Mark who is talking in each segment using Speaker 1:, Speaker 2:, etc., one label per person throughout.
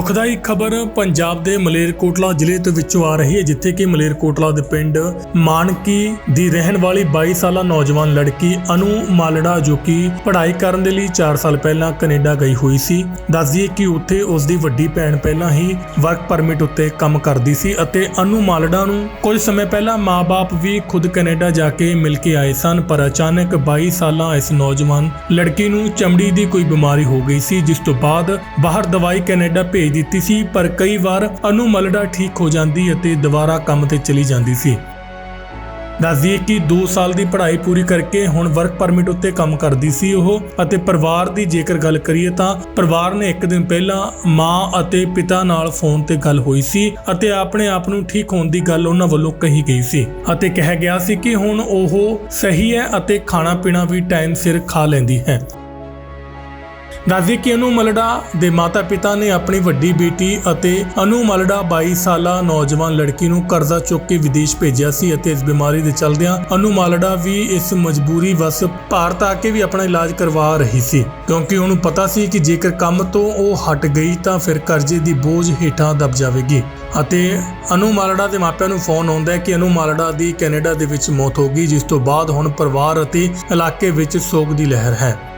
Speaker 1: ਦੁਖਦਾਈ ਖਬਰ ਪੰਜਾਬ ਦੇ ਮਲੇਰਕੋਟਲਾ ਜ਼ਿਲ੍ਹੇ ਤੋਂ ਵਿੱਚੋਂ ਆ ਰਹੀ ਹੈ, ਜਿੱਥੇ ਕਿ ਮਲੇਰਕੋਟਲਾ ਦੇ ਪਿੰਡ ਮਾਨਕੀ ਦੀ ਰਹਿਣ ਵਾਲੀ 22 ਸਾਲਾ ਨੌਜਵਾਨ ਲੜਕੀ ਅਨੂ ਮਾਲੜਾ, ਜੋ ਕਿ ਪੜ੍ਹਾਈ ਕਰਨ ਦੇ ਲਈ 4 ਸਾਲ ਪਹਿਲਾਂ ਕੈਨੇਡਾ ਗਈ ਹੋਈ ਸੀ। ਦੱਸਦੀਏ ਕਿ ਉੱਥੇ ਉਸ ਦੀ ਵੱਡੀ ਭੈਣ ਪਹਿਲਾਂ ਹੀ ਵਰਕ ਪਰਮਿਟ ਉੱਤੇ ਕੰਮ ਕਰਦੀ ਸੀ ਅਤੇ ਅਨੂ ਮਾਲੜਾ ਨੂੰ ਕੁਝ ਸਮੇਂ ਪਹਿਲਾਂ ਮਾਪੇ ਵੀ ਖੁਦ ਕੈਨੇਡਾ ਜਾ ਕੇ ਮਿਲ ਕੇ ਆਏ ਸਨ, ਪਰ ਅਚਾਨਕ 22 ਸਾਲਾਂ ਇਸ ਨੌਜਵਾਨ ਲੜਕੀ ਨੂੰ ਚਮੜੀ ਦੀ ਕੋਈ ਬਿਮਾਰੀ ਹੋ ਗਈ ਸੀ, ਜਿਸ ਤੋਂ ਬਾਅਦ ਬਾਹਰ ਦਵਾਈ ਕੈਨੇਡਾ ਭੇਜ ਦਿੱਤੀ ਸੀ, ਪਰ ਕਈ ਵਾਰ ਅਨੂ ਮਲੜਾ ਠੀਕ ਹੋ ਜਾਂਦੀ ਅਤੇ ਦੁਬਾਰਾ ਕੰਮ ਤੇ ਚਲੀ ਜਾਂਦੀ ਸੀ। ਦੱਸਦੀਏ ਕਿ 2 ਸਾਲ ਦੀ ਪੜ੍ਹਾਈ ਪੂਰੀ ਕਰਕੇ ਹੁਣ ਵਰਕ ਪਰਮਿਟ ਉੱਤੇ ਕੰਮ ਕਰਦੀ ਸੀ ਉਹ ਅਤੇ ਪਰਿਵਾਰ ਦੀ ਜੇਕਰ ਗੱਲ ਕਰੀਏ ਤਾਂ ਪਰਿਵਾਰ ਨੇ ਇੱਕ ਦਿਨ ਪਹਿਲਾਂ ਮਾਂ ਅਤੇ ਪਿਤਾ ਨਾਲ ਫੋਨ ਤੇ ਗੱਲ ਹੋਈ ਸੀ ਅਤੇ ਆਪਣੇ ਆਪ ਨੂੰ ਠੀਕ ਹੋਣ ਦੀ ਗੱਲ ਉਹਨਾਂ ਵੱਲੋਂ ਕਹੀ ਗਈ ਸੀ ਅਤੇ ਕਿਹਾ ਗਿਆ ਸੀ ਕਿ ਹੁਣ ਉਹ ਸਹੀ ਹੈ ਅਤੇ ਖਾਣਾ ਪੀਣਾ ਵੀ ਟਾਈਮ ਸਿਰ ਖਾ ਲੈਂਦੀ ਹੈ। ਦੱਸਦੀ ਕਿ ਅਨੂ ਮਲੜਾ ਦੇ ਮਾਤਾ-ਪਿਤਾ ਨੇ ਆਪਣੀ ਵੱਡੀ ਬੇਟੀ ਅਤੇ ਅਨੂ ਮਲੜਾ 22 ਸਾਲਾ ਨੌਜਵਾਨ ਲੜਕੀ ਨੂੰ ਕਰਜ਼ਾ ਚੁੱਕ ਕੇ ਵਿਦੇਸ਼ ਭੇਜਿਆ ਸੀ ਅਤੇ ਇਸ ਬਿਮਾਰੀ ਦੇ ਚਲਦਿਆਂ ਅਨੂ ਮਲੜਾ ਵੀ ਇਸ ਮਜਬੂਰੀ ਵਸ ਭਾਰਤ ਆ ਕੇ ਵੀ ਆਪਣਾ ਇਲਾਜ ਕਰਵਾ ਰਹੀ ਸੀ। ਕਿਉਂਕਿ ਉਹਨੂੰ ਪਤਾ ਸੀ ਕਿ ਜੇਕਰ ਕੰਮ ਤੋਂ ਉਹ ਹਟ ਗਈ ਤਾਂ ਫਿਰ ਕਰਜ਼ੇ ਦੀ ਬੋਝ ਹੇਠਾਂ ਦਬ ਜਾਵੇਗੀ। ਅਤੇ ਅਨੂ ਮਾਲੜਾ ਦੇ ਮਾਪਿਆਂ ਨੂੰ ਫੋਨ ਆਉਂਦਾ ਹੈ ਕਿ ਅਨੂ ਮਾਲੜਾ ਦੀ ਕੈਨੇਡਾ ਦੇ ਵਿੱਚ ਮੌਤ ਹੋ ਗਈ, ਜਿਸ ਤੋਂ ਬਾਅਦ ਹੁਣ ਪਰਿਵਾਰ ਅਤੇ ਇਲਾਕੇ ਵਿੱਚ ਸੋਗ ਦੀ ਲਹਿਰ ਹੈ।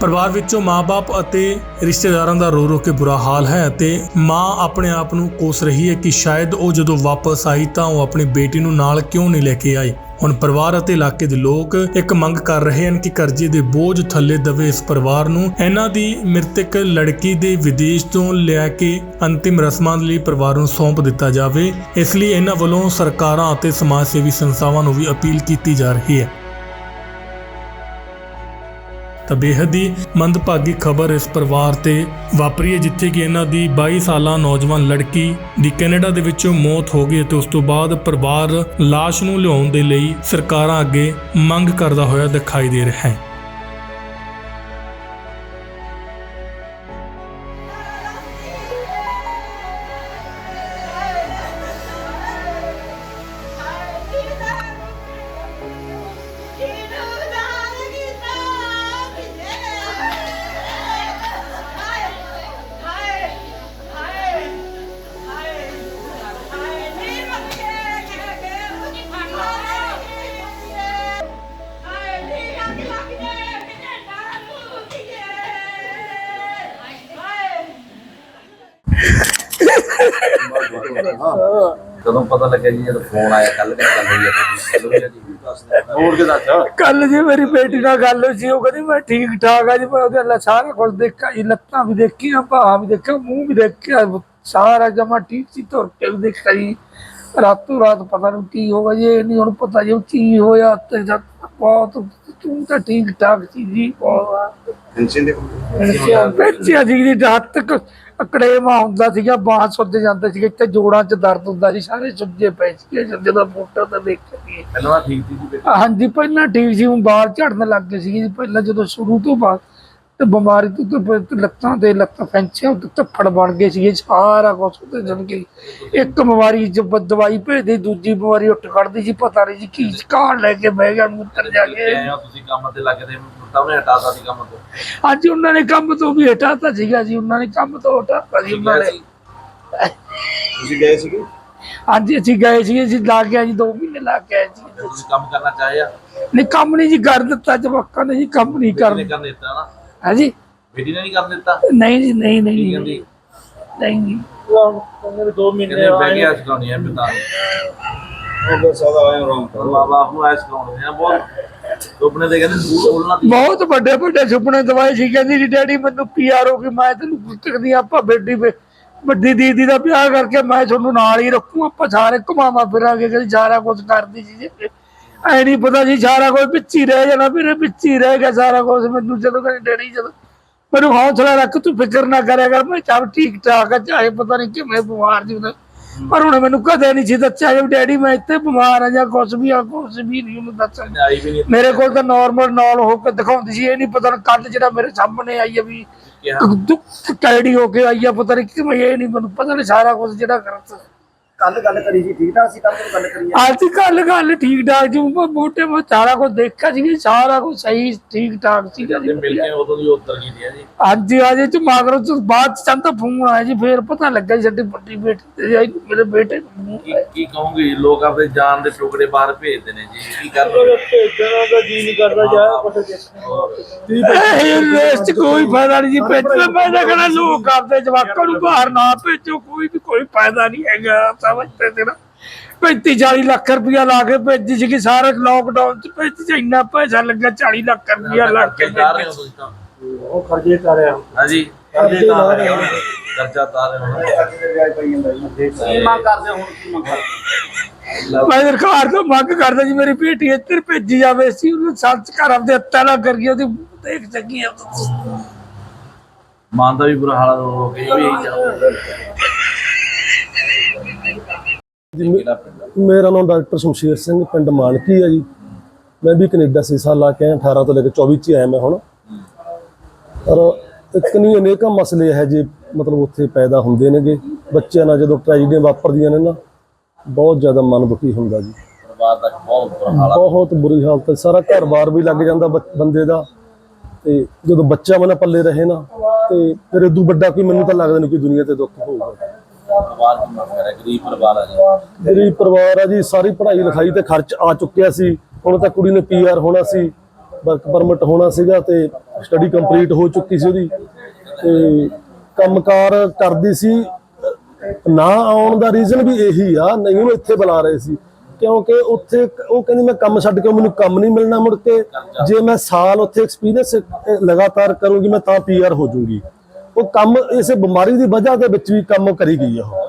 Speaker 1: ਪਰਿਵਾਰ ਵਿੱਚੋਂ ਮਾਪੇ ਅਤੇ ਰਿਸ਼ਤੇਦਾਰਾਂ ਦਾ ਰੋ ਰੋ ਕੇ ਬੁਰਾ ਹਾਲ ਹੈ ਅਤੇ ਮਾਂ ਆਪਣੇ ਆਪ ਨੂੰ ਕੋਸ ਰਹੀ ਹੈ ਕਿ ਸ਼ਾਇਦ ਉਹ ਜਦੋਂ ਵਾਪਸ ਆਈ ਤਾਂ ਉਹ ਆਪਣੀ ਬੇਟੀ ਨੂੰ ਨਾਲ ਕਿਉਂ ਨਹੀਂ ਲੈ ਕੇ ਆਈ। ਹੁਣ ਪਰਿਵਾਰ ਅਤੇ ਇਲਾਕੇ ਦੇ ਲੋਕ ਇੱਕ ਮੰਗ ਕਰ ਰਹੇ ਹਨ ਕਿ ਕਰਜ਼ੇ ਦੇ ਬੋਝ ਥੱਲੇ ਦਵੇ ਇਸ ਪਰਿਵਾਰ ਨੂੰ। ਇਹਨਾਂ ਦੀ ਮ੍ਰਿਤਕ ਲੜਕੀ ਦੇ ਵਿਦੇਸ਼ ਤੋਂ ਲਿਆ ਕੇ ਅੰਤਿਮ ਰਸਮਾਂ ਲਈ ਪਰਿਵਾਰ ਨੂੰ ਸੌਂਪ ਦਿੱਤਾ ਜਾਵੇ। ਇਸ ਲਈ ਇਹਨਾਂ ਵੱਲੋਂ ਸਰਕਾਰਾਂ ਅਤੇ ਸਮਾਜ ਸੇਵੀ ਸੰਸਥਾਵਾਂ ਨੂੰ ਵੀ ਅਪੀਲ ਕੀਤੀ ਜਾ ਰਹੀ ਹੈ। ਤਾਂ ਬੇਹੱਦ ਹੀ ਮੰਦਭਾਗੀ ਖਬਰ ਇਸ ਪਰਿਵਾਰ ਤੇ ਵਾਪਰੀ ਹੈ, ਜਿੱਥੇ ਕਿ ਇਹਨਾਂ ਦੀ 22 ਸਾਲਾ ਨੌਜਵਾਨ ਲੜਕੀ ਦੀ ਕੈਨੇਡਾ ਦੇ ਵਿੱਚੋਂ ਮੌਤ ਹੋ ਗਈ ਤੇ ਉਸ ਤੋਂ ਬਾਅਦ ਪਰਿਵਾਰ ਲਾਸ਼ ਨੂੰ ਲਿਆਉਣ ਦੇ ਲਈ ਸਰਕਾਰਾਂ ਅੱਗੇ ਮੰਗ ਕਰਦਾ ਹੋਇਆ ਦਿਖਾਈ ਦੇ ਰਿਹਾ ਹੈ।
Speaker 2: ਜਦੋਂ ਪਤਾ ਲੱਗਿਆ ਜੀ, ਜਦੋਂ ਫੋਨ ਆਇਆ ਕੱਲ ਕਿਹੜਾ ਗੱਲ ਹੋਈ ਹੈ ਤੁਹਾਡੀ ਜੀ। ਹੋਰ ਕੇ ਦੱਸ
Speaker 3: ਕੱਲ ਜੀ ਮੇਰੀ ਬੇਟੀ ਨਾਲ ਗੱਲ ਹੋਈ ਸੀ, ਉਹ ਕਹਿੰਦੀ, ਮੈਂ ਠੀਕ ਠਾਕ ਆ ਜੀ, ਮੈਂ ਉਹਦੇ ਨਾਲ ਸਾਰਾ ਕੁਝ ਦੇਖਿਆ ਜੀ, ਲੱਤਾਂ ਵੀ ਦੇਖੀਆਂ ਬਾਹਾਂ ਵੀ ਦੇਖਿਆ, ਮੂੰਹ ਵੀ ਦੇਖਿਆ, ਸਾਰਾ ਜਮਾ ਠੀਕ ਸੀ ਤੁਰ ਕੇ ਵੀ ਦੇਖਿਆ ਜੀ। ਰਾਤੋਂ ਰਾਤ ਪਤਾ ਨਹੀਂ ਕੀ ਹੋਗਾ ਜੀ ਇਹ ਨਹੀਂ ਹੁਣ ਪਤਾ ਜੀ ਕੀ ਹੋਇਆ ਤੇ ਜਦ ਬਹੁਤ ਤੂੰ ਤਾਂ ਠੀਕ ਠਾਕ ਸੀ ਜੀ ਬਹੁਤ।
Speaker 2: ਟੈਨਸ਼ਨ ਦੇ
Speaker 3: ਜੀ ਦੀ ਹੱਥ ਤੱਕ ਅਕੜੇਮਾ ਹੁੰਦਾ ਸੀਗਾ ਬਾਹ ਸੁੱਜ ਜਾਂਦੇ ਸੀਗੇ ਇੱਥੇ ਜੋੜਾਂ 'ਚ ਦਰਦ ਹੁੰਦਾ ਸੀ ਸਾਰੇ ਸੁੱਜੇ ਪਏ ਸੀਗੇ ਜਦੋਂ ਫੋਟੋ ਤਾਂ ਦੇਖਿਆ ਸੀ
Speaker 2: ਪਹਿਲਾਂ ਤਾਂ ਠੀਕ ਸੀ ਜੀ
Speaker 3: ਹਾਂਜੀ ਪਹਿਲਾਂ ਠੀਕ ਸੀ ਹੁਣ ਬਾਲ ਝੜਨ ਲੱਗ ਗਏ ਸੀ ਪਹਿਲਾਂ ਜਦੋਂ ਸ਼ੁਰੂ ਤੋਂ ਬਾਅਦ। ਤੇ ਬਿਮਾਰੀ ਤੋਂ ਤੇ ਲੱਤਾਂ ਤੇ ਲੱਤਾਂ ਫੈਂਚੀਆਂ ਤੇ ਧੱਫੜ ਬਣ ਗਏ ਸੀ ਸਾਰਾ ਕੁਝ ਤੇ ਜਨ ਕੇ ਇੱਕ ਬਿਮਾਰੀ ਜਬ ਦਵਾਈ ਭੇਜਦੇ ਦੂਜੀ ਬਿਮਾਰੀ ਉੱਠ ਖੜਦੀ ਸੀ ਪਤਾ ਨਹੀਂ ਜੀ ਕੀ ਕਾਰ ਲੈ ਕੇ ਬਹਿ ਗਿਆ ਮੂਤਰ ਜਾ ਕੇ।
Speaker 2: ਆਏ ਹੋ? ਤੁਸੀਂ ਕੰਮ ਤੇ ਲੱਗੇ ਤੇ ਮੁੱਤਾ ਉਹਨੇ ਹਟਾਤਾ ਸੀ ਕੰਮ ਤੋਂ।
Speaker 3: ਅੱਜ ਉਹਨਾਂ ਨੇ ਕੰਮ ਤੋਂ ਵੀ ਹਟਾਤਾ ਸੀਗਾ ਜੀ ਉਹਨਾਂ ਨੇ ਕੰਮ ਤੋਂ ਹਟਾਤਾ ਸੀ ਉਹਨਾਂ ਨੇ।
Speaker 2: ਤੁਸੀਂ ਗਏ ਸੀਗੇ?
Speaker 3: ਹਾਂਜੀ ਅਸੀਂ ਗਏ ਸੀ ਜੀ ਲਾ ਕੇ ਆਏ ਜੀ 2 ਮਹੀਨੇ ਲਾ ਕੇ ਆਏ ਜੀ।
Speaker 2: ਤੁਸੀਂ ਕੰਮ ਕਰਨਾ ਚਾਹਿਆ
Speaker 3: ਨਹੀਂ ਕੰਮ ਨਹੀਂ ਜੀ ਕਰ ਦਿੱਤਾ ਜਵਾਕਾਂ ਨੇ ਜੀ ਕੰਮ ਨਹੀਂ
Speaker 2: ਕਰਨ। ਦਿੱਤਾ ਨਾ।
Speaker 3: ਹਾਂਜੀ?
Speaker 2: ਬੇਟੀ ਨੇ ਨਹੀਂ ਕਰਨ ਦਿੱਤਾ?
Speaker 3: ਨਹੀਂ ਜੀ ਨਹੀਂ
Speaker 2: ਕੀ
Speaker 3: ਨਹੀਂ।
Speaker 2: ਕਹਿੰਦੀ?
Speaker 3: ਨਹੀਂ ਜੀ
Speaker 2: ਕਹਿੰਦੇ ਬਹਿ ਗਿਆ ਸਿਖਾਉਣੀ ਹੈ ਪਿਤਾ ਉਹ ਸਦਾ ਆਇਆ ਰੋਂ ਬਾਬਾ ਨੂੰ ਐਸ ਕਰਾਉਣੇ ਆ ਬਹੁਤ ਸੁਪਨੇ ਦੇ ਕਹਿੰਦੇ ਸਕੂਲ ਖੋਲਣਾ ਸੀ।
Speaker 3: ਬਹੁਤ ਵੱਡੇ ਵੱਡੇ ਸੁਪਨੇ ਦਵਾਏ ਸੀ। ਕਹਿੰਦੀ ਜੀ ਡੈਡੀ ਮੈਨੂੰ ਪੀਆਰ ਹੋ ਕੇ ਮੈਂ ਤੈਨੂੰ ਪੁੱਛਦੀ ਆਪਾਂ ਬੇਟੀ ਵੇ- ਵੱਡੀ ਦੀਦੀ ਦਾ ਵਿਆਹ ਕਰਕੇ ਮੈਂ ਤੁਹਾਨੂੰ ਨਾਲ ਹੀ ਰੱਖੂ ਆਪਾਂ ਸਾਰੇ ਘੁਮਾਵਾ ਫਿਰਾਂਗੇ। ਕਹਿੰਦੀ ਸਾਰਾ ਕੁਝ ਕਰਦੀ ਸੀ ਜੀ। ਐ ਨਹੀਂ ਪਤਾ ਜੀ ਸਾਰਾ ਕੁਝ ਵਿੱਚ ਹੀ ਰਹਿ ਜਾਣਾ ਮੇਰੇ ਵਿੱਚ ਹੀ ਰਹਿ ਗਿਆ ਸਾਰਾ ਕੁਝ ਮੈਨੂੰ ਜਦੋਂ ਕਹਿੰਦੀ ਡੈਡੀ ਜਦੋਂ। ਮੈਨੂੰ ਹੌਸਲਾ ਰੱਖ ਤੂੰ ਫਿਕਰ ਨਾ ਕਰਿਆ ਕਰ ਮੈਂ ਚੱਲ ਠੀਕ ਠਾਕ ਆ ਚਾਹੇ ਪਤਾ ਨਹੀਂ ਕਿਵੇਂ ਬਿਮਾਰ ਜੀ ਉਹਦਾ ਪਰ ਹੁਣ ਮੈਨੂੰ ਕਦੇ ਨਹੀਂ ਸੀ ਦੱਸਿਆ ਕਿ ਡੈਡੀ ਮੈਂ ਇੱਥੇ ਬਿਮਾਰ ਆ ਜਾਂ ਕੁਝ ਵੀ ਆ ਕੁਝ ਵੀ ਨਹੀਂ ਉਹਨੂੰ ਦੱਸਿਆ। ਮੇਰੇ ਕੋਲ ਤਾਂ ਨਾਰਮਲ ਨਾਲ ਹੋ ਕੇ ਦਿਖਾਉਂਦੀ ਸੀ ਇਹ ਨਹੀਂ ਪਤਾ ਕੱਲ ਜਿਹੜਾ ਮੇਰੇ ਸਾਹਮਣੇ ਆਈ ਹੈ ਵੀ ਕੈੜੀ ਹੋ ਕੇ ਆਈ ਹੈ ਪਤਾ ਨਹੀਂ ਕਿਵੇਂ ਇਹ ਨਹੀਂ ਮੈਨੂੰ ਪਤਾ ਨਹੀਂ ਸਾਰਾ ਕੁਝ ਜਿਹੜਾ ਕਰਤਾ।
Speaker 4: ਕੱਲ ਗੱਲ ਕਰੀ ਸੀ ਠੀਕ ਠਾਕ ਸੀ ਕੱਲ ਗੱਲ ਕਰੀ ਹੈ
Speaker 3: ਅੱਜ ਕੱਲ ਗੱਲ ਠੀਕ ਠਾਕ ਜੀ ਮੋਟੇ ਮੋ ਸਾਰਾ ਕੁਝ ਦੇਖਿਆ ਸੀ ਸਾਰਾ ਕੁਝ ਸਹੀ ਠੀਕ ਠਾਕ ਸੀਗਾ
Speaker 2: ਜਦ
Speaker 3: ਜੀ
Speaker 2: ਮਿਲ ਕੇ ਉਦੋਂ ਦੀ ਉਤਰ ਗਈ ਸੀ ਜੀ।
Speaker 3: ਅੱਜ ਅਜੇ ਚ ਮਗਰੋਂ ਤੋਂ ਬਾਅਦ ਚੰਦ ਫੋਨ ਆਇਆ ਜੀ ਫੇਰ ਪਤਾ ਲੱਗਾ ਜੀ ਸਾਡੀ ਵੱਡੀ ਬੇਟੀ ਤੇ ਆਈ ਮੇਰੇ ਬੇਟੇ
Speaker 2: ਕੀ ਕੀ ਕਹੋਗੇ ਲੋਕ ਆਪਣੇ ਜਾਨ ਦੇ ਟੁਕੜੇ ਬਾਹਰ ਭੇਜਦੇ ਨੇ ਜੀ ਕੀ ਕਰਨਗੇ
Speaker 3: ਭੇਜਣਾ ਦਾ ਜੀ ਨਹੀਂ ਕਰਦਾ ਇਹ ਰੇਸ ਚ ਕੋਈ ਫਾਇਦਾ ਨਹੀਂ ਜੀ ਭੇਜਣਾ ਮੈਂ ਕਹਿੰਦਾ ਲੋਕ ਆਪਦੇ ਜਵਾਕਾਂ ਨੂੰ ਬਾਹਰ ਨਾ ਭੇਜੋ ਕੋਈ ਵੀ ਕੋਈ ਫਾਇਦਾ ਨਹੀਂ ਹੈਗਾ। ਸਮਝਦੇ ਤੇ ਨਾ। 35 40 ਲੱਖ ਰੁਪਇਆ ਲਾ ਕੇ ਭੇਜੀ ਸੀਗੀ ਸਾਰੇ ਲੋਕਡਾਊਨ ਚ। ਭੇਜੀ ਸੀ ਇੰਨਾ ਪੈਸਾ ਲੱਗਾ 40 ਲੱਖ ਰੁਪਇਆ ਲਾ ਕੇ
Speaker 2: ਜਾ ਰਹੇ ਹੋ ਤੁਸੀਂ ਤਾਂ।
Speaker 3: ਉਹ ਖਰਚੇ ਕਰ ਰਿਹਾ
Speaker 2: ਹਾਂਜੀ ਕਰਜ਼ੇ ਤਾਰ ਰਹੇ ਹੋ। ਕਰਜ਼ਾ ਤਾਰ ਰਹੇ ਹੋ।
Speaker 4: ਮੰਗ ਕਰਦੇ ਹੋ ਹੁਣ ਕੀ ਮੰਗ ਕਰਦੇ
Speaker 3: ਮੈਂ ਸਰਕਾਰ ਤੋਂ ਮੰਗ ਕਰਦਾ ਜੀ ਮੇਰੀ ਬੇਟੀ ਇੱਧਰ ਭੇਜੀ ਜਾਵੇ ਸੀ ਉਹਨੂੰ ਸੰਸਕਾਰ ਆਪਦੇ ਹੱਥਾਂ ਨਾਲ ਕਰੀਏ ਉਹਦੀ ਦੇਖ ਸਕੀ
Speaker 2: ਮਾਨ ਦਾ ਵੀ ਬੁਰਾ ਹਾਲ ਹੋ ਗਿਆ ਵੀ ਇਹੀ ਆ?
Speaker 5: ਮੇਰਾ ਨਾਮ ਡਾਕਟਰ ਸ਼ਮਸ਼ੀਰ ਸਿੰਘ ਪਿੰਡ ਮਾਨਕੀ ਹੈ ਜੀ। ਮੈਂ ਵੀ ਕੈਨੇਡਾ ਛੇ ਸਾਲ ਲਾ ਕੇ ਆਇਆ 18 ਤੋਂ ਲੈ ਕੇ 24 ਚ ਆਇਆ ਮੈਂ ਹੁਣ। ਪਰ ਇੱਕ ਨਹੀਂ ਅਨੇਕਾਂ ਮਸਲੇ ਹੈ ਜੀ ਮਤਲਬ ਉੱਥੇ ਪੈਦਾ ਹੁੰਦੇ ਨੇਗੇ। ਬੱਚਿਆਂ ਨਾਲ ਜਦੋਂ ਟ੍ਰੈਜਡੀਆਂ ਵਾਪਰਦੀਆਂ ਨੇ ਨਾ ਬਹੁਤ ਜ਼ਿਆਦਾ ਮਨ ਦੁਖੀ ਹੁੰਦਾ ਜੀ।
Speaker 2: ਪਰਿਵਾਰ ਦਾ ਬਹੁਤ ਬੁਰਾ ਹਾਲ ਆ।
Speaker 5: ਬਹੁਤ ਬੁਰੀ ਹਾਲਤ ਹੈ। ਸਾਰਾ ਘਰ-ਬਾਰ ਵੀ ਲੱਗ ਜਾਂਦਾ ਬੰਦੇ ਦਾ। ਤੇ ਜਦੋਂ ਬੱਚਾ ਮਨ ਪੱਲੇ ਰਹੇ ਨਾ ਤੇ ਫਿਰ ਇਦੋਂ ਵੱਡਾ ਕੋਈ ਮੈਨੂੰ ਤਾਂ ਲੱਗਦਾ ਨਹੀਂ ਕੋਈ ਦੁਨੀਆ ਤੇ ਦੁੱਖ ਹੋਊਗਾ।
Speaker 2: ਪਰਿਵਾਰ ਦੀ ਮੰਗ ਗਰੀਬ ਪਰਿਵਾਰ ਆ ਜੀ।
Speaker 5: ਮੇਰੀ ਪਰਿਵਾਰ ਆ ਜੀ, ਸਾਰੀ ਪੜ੍ਹਾਈ ਲਿਖਾਈ ਤੇ ਖਰਚ ਆ ਚੁੱਕਿਆ ਸੀ। ਹੁਣ ਤਾਂ ਕੁੜੀ ਨੇ ਪੀਆਰ ਹੋਣਾ ਸੀ ਵਰਕ ਪਰਮਿਟ ਹੋਣਾ ਸੀਗਾ ਤੇ ਸਟੱਡੀ ਕੰਪਲੀਟ ਹੋ ਚੁੱਕੀ ਸੀ ਉਹਦੀ। ਤੇ ਕੰਮਕਾਰ ਕਰਦੀ ਸੀ। ਨਾ ਆਉਣ ਦਾ ਰੀਜ਼ਨ ਵੀ ਇਹੀ ਆ, ਨਹੀਂ ਉਹਨੂੰ ਇੱਥੇ ਬੁਲਾ ਰਹੇ ਸੀ। ਕਿਉਂਕਿ ਉੱਥੇ ਉਹ ਕਹਿੰਦੀ, ਮੈਂ ਕੰਮ ਛੱਡ ਕੇ ਮੈਨੂੰ ਕੰਮ ਨਹੀਂ ਮਿਲਣਾ ਮੁੜ ਕੇ। ਜੇ ਮੈਂ ਸਾਲ ਉੱਥੇ ਐਕਸਪੀਰੀਅੰਸ ਲਗਾਤਾਰ ਕਰੂੰਗੀ, ਮੈਂ ਤਾਂ ਪੀਆਰ ਹੋ ਜਾਊਂਗੀ। ਉਹ ਕੰਮ ਇਸੇ ਬਿਮਾਰੀ ਦੀ ਵਜ੍ਹਾ ਦੇ ਵਿੱਚ ਵੀ ਕੰਮ ਕਰੀ ਗਈ ਆ ਉਹ।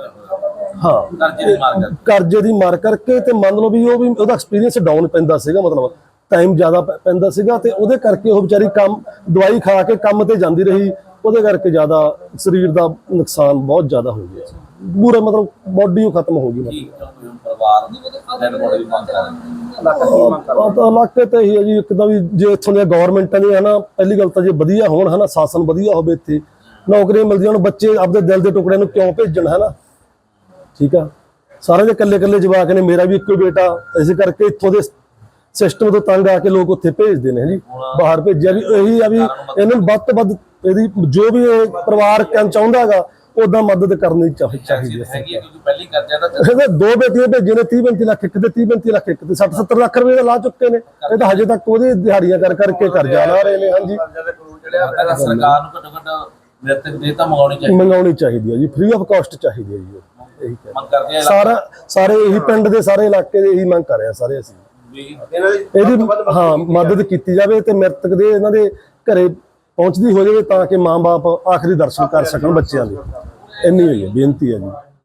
Speaker 5: ਹਾਂ।
Speaker 2: ਕਰਜ਼ੇ ਦੀ ਮਾਰ ਕਰ
Speaker 5: ਕਰਜ਼ੇ ਦੀ ਮਾਰ ਕਰਕੇ ਤੇ ਮੰਨ ਲਓ ਵੀ ਉਹ ਵੀ ਉਹਦਾ ਐਕਸਪੀਰੀਅੰਸ ਡਾਊਨ ਪੈਂਦਾ ਸੀਗਾ ਮਤਲਬ ਟਾਈਮ ਜ਼ਿਆਦਾ ਪੈਂਦਾ ਸੀਗਾ ਤੇ ਉਹਦੇ ਕਰਕੇ ਉਹ ਵਿਚਾਰੀ ਕੰਮ ਦਵਾਈ ਖਾ ਕੇ ਕੰਮ ਤੇ ਜਾਂਦੀ ਰਹੀ ਉਹਦੇ ਕਰਕੇ ਜ਼ਿਆਦਾ ਸਰੀਰ ਦਾ ਨੁਕਸਾਨ ਬਹੁਤ ਜ਼ਿਆਦਾ ਹੋ ਗਿਆ। ਪੂਰਾ ਮਤਲਬ ਬਾਡੀ ਉਹ ਖਤਮ ਹੋ ਗਈ। ਮਤਲਬ।
Speaker 2: ਪਰਿਵਾਰ ਦੀ
Speaker 5: ਇਲਾਕੇ ਤੇ ਹੀ ਹੈ ਜੀ ਇੱਕ ਤਾਂ ਵੀ ਜੇ ਇੱਥੋਂ ਦੀਆਂ ਗਵਰਨਮੈਂਟਾਂ ਦੀ ਹੈ ਨਾ ਪਹਿਲੀ ਗੱਲ ਤਾਂ ਜੇ ਵਧੀਆ ਹੋਣ ਹਨਾ ਸ਼ਾਸਨ ਵਧੀਆ ਹੋਵੇ ਇੱਥੇ ਨੌਕਰੀਆਂ ਮਿਲਦੀਆਂ ਹੁਣ ਬੱਚੇ ਆਪਦੇ ਦਿਲ ਦੇ ਟੁਕੜਿਆਂ ਨੂੰ ਕਿਉਂ ਭੇਜਣ ਹਨਾ? ਠੀਕ ਆ? ਸਾਰੇ ਦੇ ਇਕੱਲੇ ਇਕੱਲੇ ਜਵਾਕ ਨੇ ਮੇਰਾ ਵੀ ਇੱਕੋ ਬੇਟਾ ਇਸੇ ਕਰਕੇ ਇੱਥੋਂ ਦੇ ਸਿਸਟਮ ਤੋਂ ਤੰਗ ਆ ਕੇ ਲੋਕ ਉੱਥੇ ਭੇਜਦੇ ਨੇ ਜੀ? ਬਾਹਰ ਭੇਜਿਆ ਵੀ ਇਹੀ ਆ ਵੀ ਇਹਨਾਂ ਨੂੰ ਵੱਧ ਤੋਂ ਵੱਧ ਇਹਦੀ ਜੋ ਵੀ ਇਹ ਪਰਿਵਾਰ ਕਹਿਣਾ ਚਾਹੁੰਦਾ ਹੈਗਾ ਉਦਾਂ ਮਦਦ ਕਰਨੀ ਚਾਹੀ- ਚਾਹੀਦੀ ਹੈ।
Speaker 2: ਹੈਗੀ ਕਿਉਂਕਿ ਪਹਿਲੀ ਕਰਜ਼ਾ ਤਾਂ
Speaker 5: ਇਹਦੇ ਦੋ ਬੇਟੀਆਂ ਭੇਜੇ ਨੇ 30 35 ਲੱਖ ਇੱਕ ਤੇ 30 35 ਲੱਖ ਇੱਕ ਤੇ 60 70 ਲੱਖ ਰੁਪਏ ਦਾ ਲਾ ਚੁੱਕੇ ਨੇ। ਇਹ ਤਾਂ ਹਜੇ ਤੱਕ ਉਹਦੀ ਦਿਹਾੜੀਆਂ ਕਰ ਕਰਕੇ ਕਰਜ਼ਾ ਲਾ ਰਹੇ ਨੇ ਹਾਂਜੀ।
Speaker 2: ਸਰਕਾਰ ਨੂੰ ਘੱਟੋ ਘੱਟ ਮ੍ਰਿਤਕ ਦੇ ਤਾਂ ਮੰਗਾਉਣੀ ਚਾਹੀਦੀ।
Speaker 5: ਮੰਗਾਉਣੀ ਚਾਹੀਦੀ ਹੈ ਜੀ ਫ੍ਰੀ ਆਫ ਕਾਸਟ ਚਾਹੀਦੀ ਹੈ ਜੀ ਉਹ। ਇਹੀ ਕਹਿ
Speaker 2: ਮੰਗ ਕਰਦੇ ਆ
Speaker 5: ਸਾਰਾ ਸਾਰੇ ਇਹੀ ਪਿੰਡ ਦੇ ਸਾਰੇ ਇਲਾਕੇ ਦੇ ਇਹੀ ਮੰਗ ਕਰ ਰਹੇ ਆ ਸਾਰੇ ਅਸੀਂ।
Speaker 2: ਵੀ
Speaker 5: ਇਹਦੀ ਹਾਂ ਮਦਦ ਕੀਤੀ ਜਾਵੇ ਤੇ ਮ੍ਰਿਤਕ ਦੇ ਇਹਨਾਂ ਦੇ ਘਰੇ ਪਹੁੰਚਦੀ ਹੋ ਜਾਵੇ ਤਾਂ ਕਿ ਮਾਂ-ਬਾਪ ਆਖਰੀ ਦਰਸ਼ਨ ਕਰ ਸਕਣ ਬੱਚਿਆਂ ਦੇ। ਇੰਨੀ ਹੋਈ ਹੈ ਬੇਨਤੀ ਹੈ ਜੀ।